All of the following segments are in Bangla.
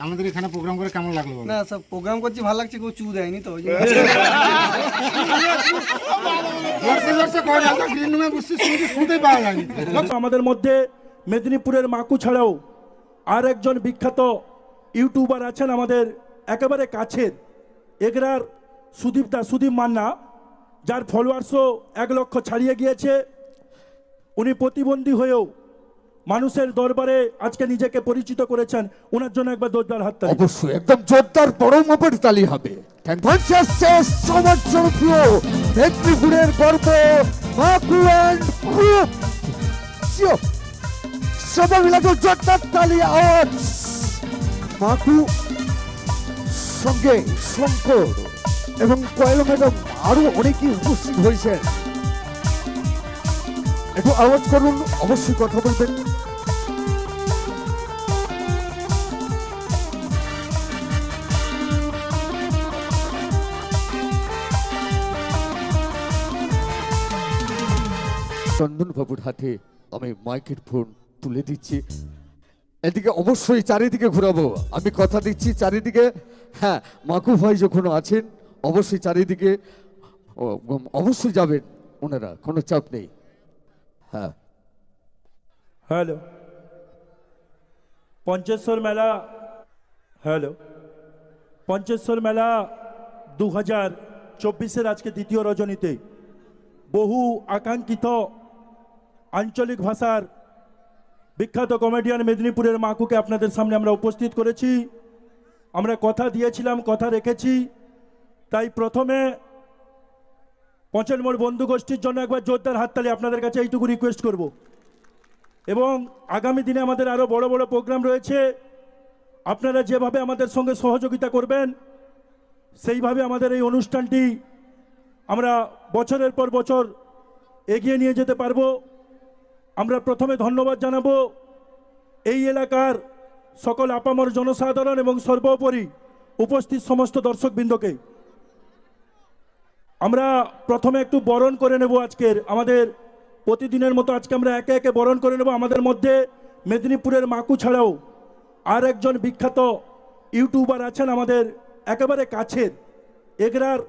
আমাদের এখানে প্রোগ্রাম করে কেমন লাগল? না সব প্রোগ্রাম করছি ভালো লাগছে কেউ চু দেয়নি তো আমাদের মধ্যে মেদিনীপুরের মাকু ছাড়াও আর একজন বিখ্যাত ইউটিউবার আছেন আমাদের একেবারে কাছের এগরার সুদীপ দা সুদীপ মান্না যার ফলোয়ার্সও এক লক্ষ ছাড়িয়ে গিয়েছে। উনি প্রতিবন্ধী হয়েও মানুষের দরবারে আজকে নিজেকে পরিচিত করেছেন ওনার জন্য একবার জোরদার হাত তালি। অবশ্যই, একদম জোরদার বড় মাপের তালি হবে। সমাজ জনপ্রিয় গর্ব সবাই মিলে তো জোরদার তালি আওয়াজ মাকু সঙ্গে শঙ্কর এবং কয়েল ম্যাডাম আরও অনেকেই উপস্থিত হয়েছেন। একটু আওয়াজ করুন, অবশ্যই কথা বলবেন। চন্দন বাবুর হাতে আমি মাইকের ফোন তুলে দিচ্ছি। এদিকে অবশ্যই চারিদিকে ঘোরাবো। আমি কথা দিচ্ছি চারিদিকে। হ্যাঁ মাকু ভাই যখন আছেন, অবশ্যই চারিদিকে অবশ্যই যাবেন। ওনারা কোনো চাপ নেই। হ্যাঁ। হ্যালো। পঞ্চেশ্বর মেলা, হ্যালো। পঞ্চেশ্বর মেলা দু হাজার চব্বিশের আজকে দ্বিতীয় রজনীতে বহু আকাঙ্ক্ষিত আঞ্চলিক ভাষার বিখ্যাত কমেডিয়ান মেদিনীপুরের মাকুকে আপনাদের সামনে আমরা উপস্থিত করেছি। আমরা কথা দিয়েছিলাম, কথা রেখেছি। তাই প্রথমে পঞ্চাশ মোড় বন্ধু গোষ্ঠীর জন্য একবার জোরদার হাততালি আপনাদের কাছে এইটুকু রিকোয়েস্ট করব। এবং আগামী দিনে আমাদের আরও বড় বড় প্রোগ্রাম রয়েছে। আপনারা যেভাবে আমাদের সঙ্গে সহযোগিতা করবেন, সেইভাবে আমাদের এই অনুষ্ঠানটি আমরা বছরের পর বছর এগিয়ে নিয়ে যেতে পারব। আমরা প্রথমে ধন্যবাদ জানাব এই এলাকার সকল আপামর জনসাধারণ এবং সর্বোপরি উপস্থিত সমস্ত দর্শকবৃন্দকে। আমরা প্রথমে একটু বরণ করে নেব আজকের আমাদের প্রতিদিনের মতো আজকে আমরা একে একে বরণ করে নেব। আমাদের মধ্যে মেদিনীপুরের মাকু ছাড়াও আর একজন বিখ্যাত ইউটিউবার আছেন আমাদের একেবারে কাছের এগরার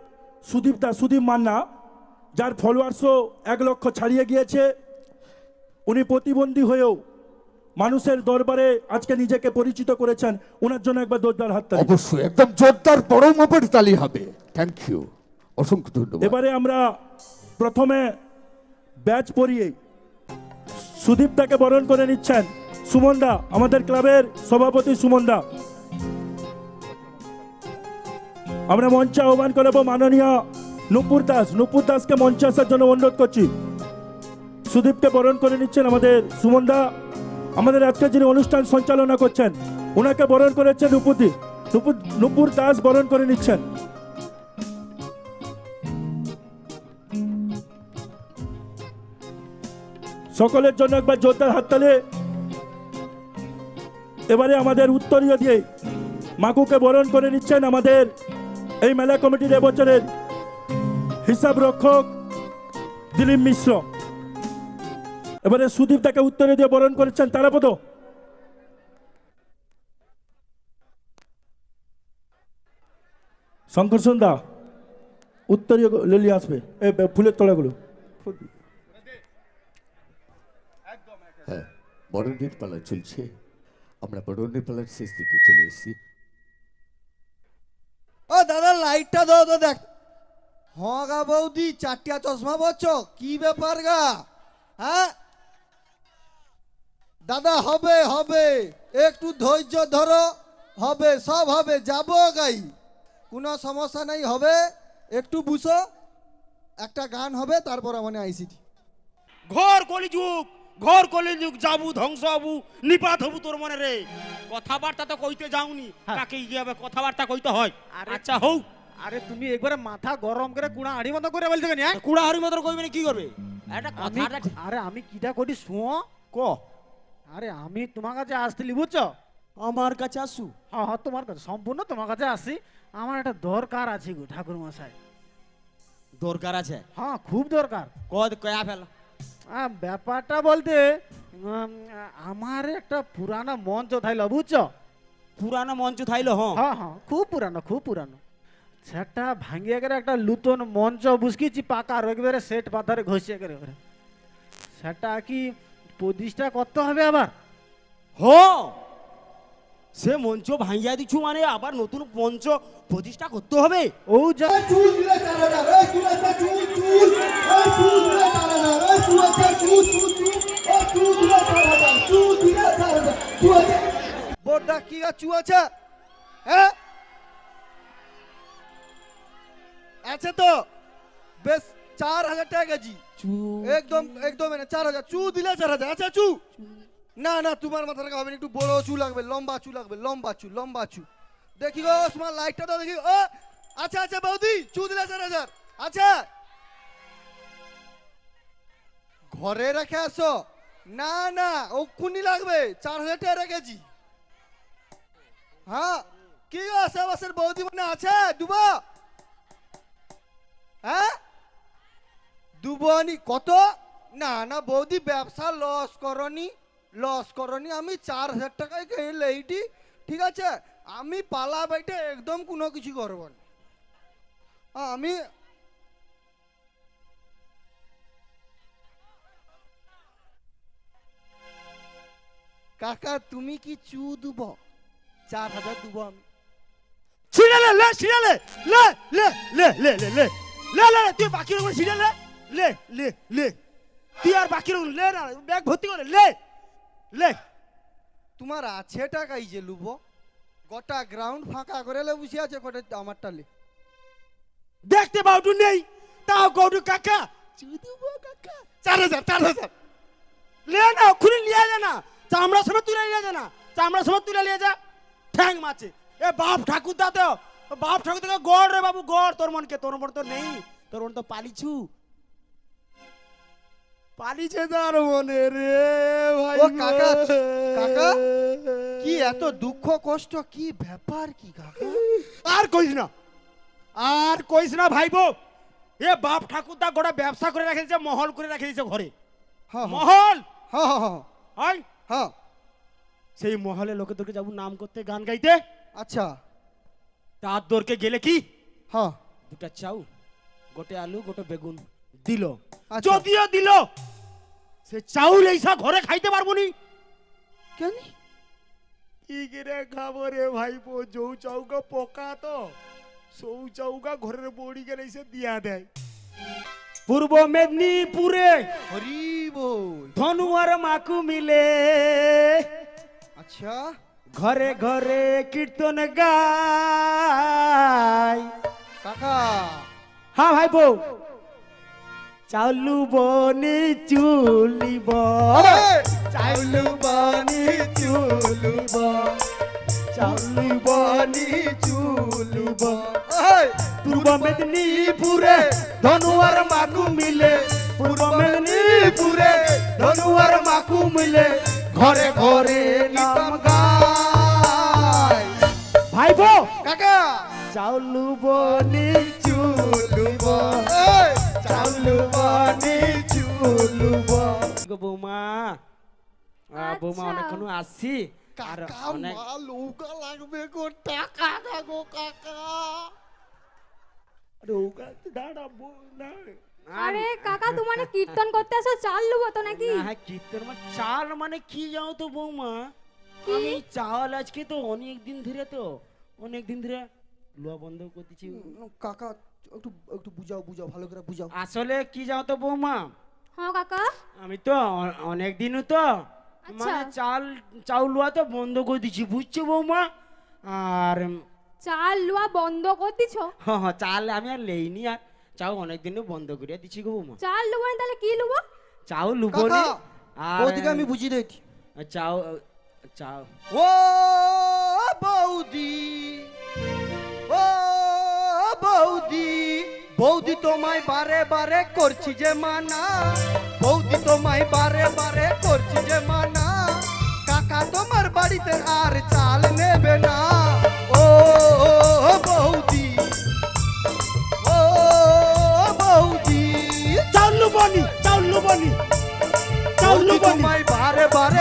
সুদীপ দা, সুদীপ মান্না, যার ফলোয়ার্সও এক লক্ষ ছাড়িয়ে গিয়েছে। উনি প্রতিবন্ধী হয়েও মানুষের দরবারে আজকে নিজেকে পরিচিত করেছেন। ওনার জন্য একবার জোরদার হাত। অবশ্যই, একদম জোরদার বড় মাপের তালি হবে। থ্যাংক ইউ অসংখ্য ধন্যবাদ। এবারে আমরা প্রথমে ব্যাচ পরিয়ে সুদীপদাকে বরণ করে নিচ্ছেন সুমনদা আমাদের ক্লাবের সভাপতি সুমনদা আমরা মঞ্চে আহ্বান করব মাননীয় নুপুর দাস। নুপুর দাসকে মঞ্চে আসার জন্য অনুরোধ করছি। সুদীপকে বরণ করে নিচ্ছেন আমাদের সুমনদা আমাদের আজকে যিনি অনুষ্ঠান সঞ্চালনা করছেন, ওনাকে বরণ করেছেন নুপুরদি নুপুর নুপুর দাস বরণ করে নিচ্ছেন। সকলের জন্য একবার জোরদার হাততালি এবারে আমাদের উত্তরীয় দিয়ে মাকুকে বরণ করে নিচ্ছেন আমাদের এই মেলা কমিটির এবছরের হিসাব রক্ষক দিলীপ মিশ্র। এবারে সুদীপ তাকে উত্তরে দিয়ে বরণ করেছেন তারাপদ। শঙ্কর সন্ধ্যা উত্তরীয় লিলি আসবে ফুলের তলাগুলো হ্যাঁ বরণের পালা চলছে। আমরা বরণের পালার শেষ দিকে চলে এসেছি। ও দাদা লাইটটা দাও তো দেখ। হ্যাঁ গা বৌদি চারটিয়া চশমা বচ্চ কি ব্যাপার গা? হ্যাঁ? দাদা হবে হবে। একটু ধৈর্য ধরো। হবে সব হবে। যাব গাই। কোনো সমস্যা নাই হবে। একটু বুঝো। একটা গান হবে তারপর মানে আইসিটি ঘর কলিযুগ! ঘর কলিযুগ যাবু ধ্বংস হবু নিপাত হবু তোর মনে রে। কথাবার্তা তো কইতে যাওনি কাকে গিয়ে কথাবার্তা কইতে হয়? আচ্ছা হৌ আরে তুমি একবারে মাথা গরম করে কুড়া আড়ি মতো করে বলছো কেন হ্যাঁ? কুড়া হরি মতো কইবে না কি করবে? আরে আমি কিটা করি শুও ক? আরে আমি তোমার কাছে আসছিলি বুঝছ? আমার কাছে আসু। হ্যাঁ হ্যাঁ তোমার কাছে সম্পূর্ণ তোমার কাছে আসি আমার একটা দরকার আছে গো ঠাকুর মশাই দরকার আছে? হ্যাঁ খুব দরকার। কয়া ফেলা। ব্যাপারটা বলতে আমার একটা পুরানো মঞ্চ থাইল বুঝছ? পুরানো মঞ্চ থাইলো হ্যাঁ। হ্যাঁ হ্যাঁ খুব পুরানো খুব পুরানো। সেটা ভাঙিয়ে গেলে একটা নূতন মঞ্চ বুঝকিছি পাকা একবারে সেট পাতারে ঘষিয়ে গেলে। সেটা কি প্রতিষ্ঠা করতে হবে আবার? হ সে মঞ্চ ভাঙিয়া দিচ্ছু মানে আবার নতুন মঞ্চ প্রতিষ্ঠা করতে হবে ও যা বড়টা কি চু আছে হ্যাঁ আছে তো বেশ চার হাজার টাকা কেজি একদম একদম চার হাজার চু দিলে চার হাজার আচ্ছা চু না না তোমার মাথা রাখা হবে না, একটু বড় চু লাগবে লম্বা চু লাগবে লম্বা চু লম্বা চু দেখি গো তোমার লাইটটা তো দেখি ও আচ্ছা আচ্ছা বৌদি চু দিলে চার হাজার আচ্ছা। ঘরে রেখে আসো। না না ও ওক্ষুনি লাগবে চার হাজার টাকা রেখেছি হ্যাঁ কি গো আশেপাশের বৌদি মানে আছে? দুবা? হ্যাঁ? দুবনি কত? না না বৌদি ব্যবসা লস করনি। লস করনি আমি চার হাজার টাকায় কিনলে এইটি ঠিক আছে আমি পালা বাইটে একদম কোনো কিছু করব না আমি কাকা তুমি কি চু দুব চার হাজার দুব আমি ছিড়ালে লে ছিড়ালে লে লে লে লে লে লে লে তুই বাকি রকম ছিড়ালে লে লে লে তুই আর বাকি রকম লে না ব্যাগ ভর্তি করে লে লে। তোমার আছে টাকাই যে লুব? গোটা গ্রাউন্ড ফাঁকা করে লে বসে আছে গোটা আমারটা লে। দেখতে বাউটু নেই তাও গৌটু কাকা। চুদুবো কাকা। চার হাজার চার হাজার। লে না খুলে লিয়া যা না। চামড়া সময় তুলে লিয়া যা না। চামড়া সময় তুলে লিয়া যা। ঠ্যাং মাছে এ বাপ ঠাকুর দা তো বাপ ঠাকুর গড় রে বাবু গড়। তোর মনকে তোর মন তো নেই। তোর মন তো পালিছু। পালিছে তার মনে রে ভাই ও কাকা, কাকা, কি এত দুঃখ কষ্ট কি ব্যাপার কি কাকা? আর কইস না আর কইস না ভাইবো এ বাপ ঠাকুরদা গোটা ব্যবসা করে রেখে দিয়েছে মহল করে রেখে দিয়েছে ঘরে মহল? হ্যাঁ সেই মহলে লোকে তোকে যাব নাম করতে গান গাইতে। আচ্ছা। তার দরকে গেলে কি? হ্যাঁ দুটা চাউ গোটে আলু গোটে বেগুন। দিল। আচ্ছা। যদিও দিল সে চাউল এইসা ঘরে খাইতে পারব নি। কেন? কি করে খাব রে ভাইপো? যৌ চাউকা পোকা তো। সৌ চাউকা ঘরের বড়ি গেলে এসে দিয়া দেয়। পূর্ব মেদিনীপুরে হরি বল ধনু আর মাকু মিলে। আচ্ছা। ঘরে ঘরে কীর্তন গায়। কাকা। হ্যাঁ ভাই বউ চাউলু বনি চুলিব। চাউলু বানি চুলুব। চাউলু বানি চুলুব। পূর্ব মেদিনীপুরে ধনুয়ার মাকু মিলে। পূর্ব মেদিনীপুরে ধনুয়ার মাকু মিলে। ঘরে ঘরে নাম গায়। ভাই বউ কাকা! চাউলু বনি গো বৌমা। বৌমা আচ্ছা। অনেকক্ষণ আসছি। আর কাকা অনেক লৌকা লাগবে গো টাকা না গো কাকা। নৌকা দাঁড়াবো না। আরে কাকা তোমার কীর্তন করতে আসো চাল লুবো তো নাকি? হ্যাঁ কীর্তন মানে চাল মানে কি যাও তো বৌমা? আমি চাল আজকে তো অনেক দিন ধরে তো অনেক দিন ধরে লোয়া বন্ধ করতেছি। কাকা একটু একটু বুঝাও বুঝাও ভালো করে বুঝাও। আসলে কি যাও তো বৌমা? হ্যাঁ কাকা। আমি তো অনেক দিন তো মানে আচ্ছা। চাল চাউল লোয়া তো বন্ধ করে দিচ্ছি বুঝছ বৌমা? আর চাল লুয়া বন্ধ করে দিছো? হ্যাঁ হ্যাঁ চাল আমি আর লেইনি আর চাও অনেক দিন বন্ধ করে দিচ্ছি গো বৌমা। চাল লুবো না তাহলে কি লুবো? চাও লুবো নি কাকা আর ওদিকে আমি বুঝিয়ে দিই চাও চাও ও বৌদি। বৌদি তোমায় বারে বারে করছি যে মানা। বৌদি তোমায় বারে বারে করছি যে মানা। কাকা তোমার বাড়িতে আর চাল নেবে না। ও বৌদি। ও বৌদি। চাউল চাউল চাউল তোমায় বারে বারে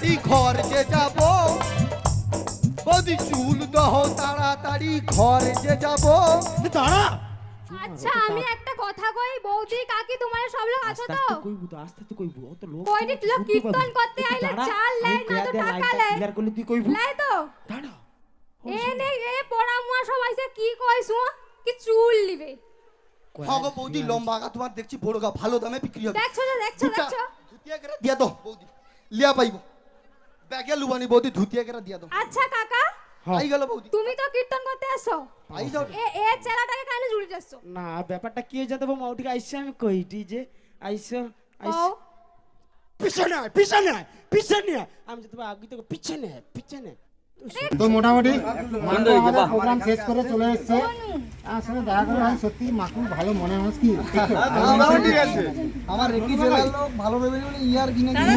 তাড়াতাড়ি ঘর যে যাব। বদি চুল দহ তাড়াতাড়ি ঘর যে যাব দাঁড়া। আচ্ছা আমি একটা কথা কই বৌদি কাকি তোমার সব লোক আছো তো? কইবু তো আস্তে তো কইবু। অত লোক কই নি। তুই কীর্তন করতে আইলে চাল লাই না তো টাকা লাই ক্লিয়ার করলি তুই কইবু। লাই তো। দাঁড়া। এ নে এ পোড়া মুয়া সব আইছে কি কইছো কি চুল নিবে? হগো হ্যাঁ বৌদি লম্বা গা তোমার দেখছি বড় গা ভালো দামে বিক্রি হবে। দেখছ দেখছ দেখছ? দিয়া দাও বৌদি। লিয়া পাইবো। ব্যাগে লুবানি বৌদি ধুতিয়া করে দিয়া দাও। আচ্ছা কাকা। পাই গেল বৌদি। তুমি তো কীর্তন করতে আসো। পাই যাও। এ এ চেলাটাকে কেন জুড়ে যাচ্ছ না ব্যাপারটা কি হয়ে যেতে মাউটিকে আইসে আমি কইটি যে আইসো আইসো পিছনে আয়, পিছনে আয়, পিছনে আয়। আমি যেতে আগে থেকে পিছনে আয়, পিছনে। তো মোটামুটি প্রোগ্রাম শেষ করে চলে এসেছে। সঙ্গে দেখা করে ভাই সত্যি মাকু ভালো মনে মানুষ কি? ঠিক আছে। আমার রেকি জেলার লোক ভালো ভেবে ইয়ার কিনে যাই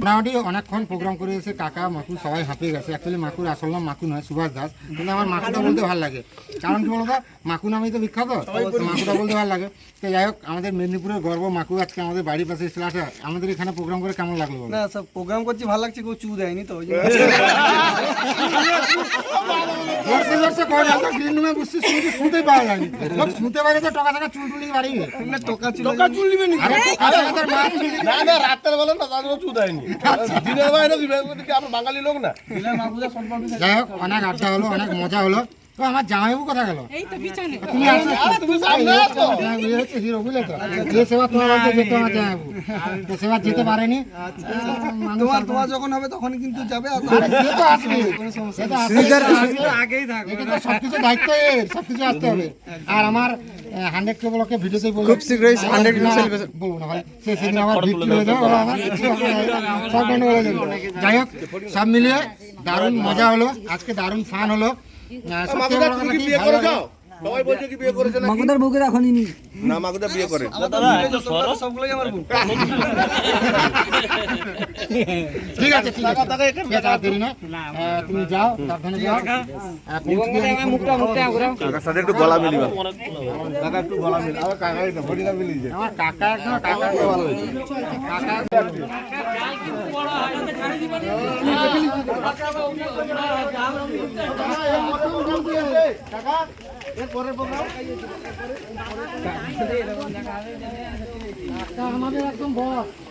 মোটামুটি অনেকক্ষণ প্রোগ্রাম করে এসে কাকা মাকু সবাই হাঁপিয়ে গেছে। অ্যাকচুয়ালি মাকুর আসল নাম মাকু নয় সুভাষ দাস। কিন্তু আমার মাকুটা বলতে ভালো লাগে। কারণ কি বলতো মাকু নামেই তো বিখ্যাত। তো মাকুটা বলতে ভালো লাগে। তো যাই হোক আমাদের মেদিনীপুরের গর্ব মাকু আজকে আমাদের বাড়ির পাশে এসে আছে। আমাদের এখানে প্রোগ্রাম করে কেমন লাগল না সব প্রোগ্রাম করছি ভালো লাগছে কেউ চু দেয়নি তো জোরসে জোরসে করে না গ্রিন রুমে বসছি শুনতে পাওয়া যায়নি। লোক শুনতে পারে তো টকা টাকা চুল টুলি টোকা টোকা চুল নিবে নি? আরে টাকা না না রাতের বেলা না বাঙালি লোক না? যাই হোক অনেক আড্ডা হলো অনেক মজা হলো। তো আমার জামাইবাবু কথা গেল? তুমি আসো তুমি সামনে আসো। জামাইবাবু হচ্ছে হিরো বুঝলে তো? যে সেবা তোমার বাড়িতে যেত আমার জামাইবাবু। তো সেবা যেতে পারেনি। তোমার তোমার যখন হবে তখন কিন্তু যাবে সে তো আসবে। সে তো আসবে আগেই থাকবে এটা তো সবকিছু দায়িত্ব এর সবকিছু আসতে হবে। আর আমার হান্ড্রেড কে ব্লকে ভিডিওতে বলব খুব শীঘ্রই হান্ড্রেড বলব না ভাই সে সেদিন আমার বিক্রি হয়ে যাবে আমার কিছু হবে না, সব বন্ধ হয়ে যাবে। যাই হোক সব মিলিয়ে দারুণ মজা হলো। আজকে দারুণ ফান হলো। আহ, সত্যি মাগুদা বড় তুমি কথা কি কি, বিয়ে ভালো করেছ লাগল। সবাই বলছে কি বিয়ে করেছে নাকি? মাকুদার বুকে এখনই নি না মাগুদা বিয়ে করে। সবগুলোই আমার বুক ঠিক আছে ঠিক আছে। আছে, আর দেরি নয় তুমি যাও সাবধানে যাও। মুখটা মুখটা কাকার সাথে একটু গলা মিলিবা। কাকা একটু গলা মিলি আমার কাকা একটু বডিটা মিলিয়ে আমার কাকা একদম কাকা ভালো হয়েছে। কাকা আমাদের একদম বস